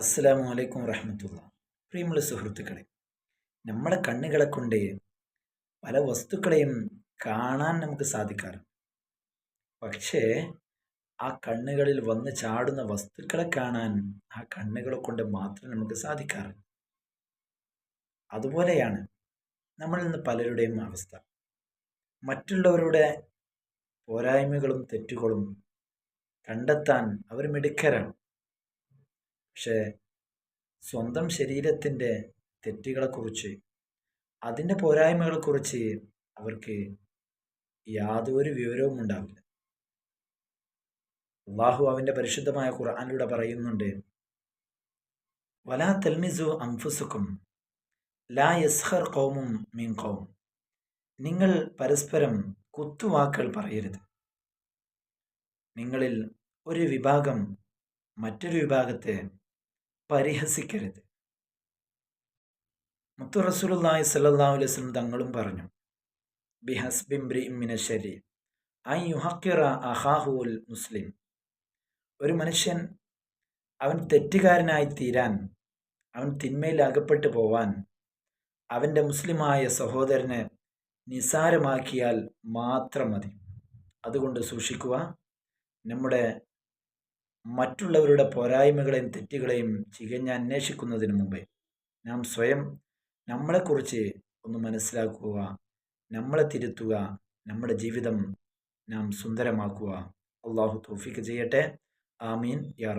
അസ്സലാമു വലൈക്കും വറഹമത്തുള്ള. പ്രിയമുള്ള സുഹൃത്തുക്കളെ നമ്മുടെ കണ്ണുകളെ കൊണ്ട് പല വസ്തുക്കളെയും കാണാൻ നമുക്ക് സാധിക്കാറുണ്ട്. പക്ഷേ ആ കണ്ണുകളിൽ വന്ന് ചാടുന്ന വസ്തുക്കളെ കാണാൻ ആ കണ്ണുകളെ കൊണ്ട് മാത്രം നമുക്ക് സാധിക്കാറുണ്ട്. അതുപോലെയാണ് നമ്മളിൽ നിന്ന് പലരുടെയും അവസ്ഥ. മറ്റുള്ളവരുടെ പോരായ്മകളും തെറ്റുകളും കണ്ടെത്താൻ അവർ മിടുക്കരാണ്. പക്ഷേ സ്വന്തം ശരീരത്തിന്റെ തെറ്റുകളെക്കുറിച്ച് അതിന്റെ പോരായ്മകളെക്കുറിച്ച് അവർക്ക് യാതൊരു വിവരവും ഉണ്ടാവില്ല. അള്ളാഹു അവന്റെ പരിശുദ്ധമായ ഖുർആാനിലൂടെ പറയുന്നുണ്ട് വലാ തെൽമിസു അംഫുസുക്കും ലാ യസ്ഹർ കൗമും മീൻ കൗം നിങ്ങൾ പരസ്പരം കുത്തുവാക്കുകൾ പറയരുത്. നിങ്ങളിൽ ഒരു വിഭാഗം മറ്റൊരു വിഭാഗത്തെ പരിഹസിക്കരുത്. മുത്തു സ്വല്ലല്ലാഹു അലൈഹി വസല്ലം തങ്ങളും പറഞ്ഞു ബിഹസ്ബിംബ്രിമിന ശരി ഐ യുഹക്കിറ അഹാഹുൽ മുസ്ലിം. ഒരു മനുഷ്യൻ അവൻ തെറ്റുകാരനായി തീരാൻ അവൻ തിന്മയിൽ അകപ്പെട്ടു പോവാൻ അവന്റെ മുസ്ലിമായ സഹോദരനെ നിസാരമാക്കിയാൽ മാത്രം മതി. അതുകൊണ്ട് സൂക്ഷിക്കുക നമ്മുടെ മറ്റുള്ളവരുടെ പോരായ്മകളെയും തെറ്റുകളെയും ചികഞ്ഞ് അന്വേഷിക്കുന്നതിന് മുമ്പേ നാം സ്വയം നമ്മളെക്കുറിച്ച് ഒന്ന് മനസ്സിലാക്കുക നമ്മളെ തിരുത്തുക നമ്മുടെ ജീവിതം നാം സുന്ദരമാക്കുക. അള്ളാഹു തോഫിക്ക് ചെയ്യട്ടെ. ആമീൻ. യാ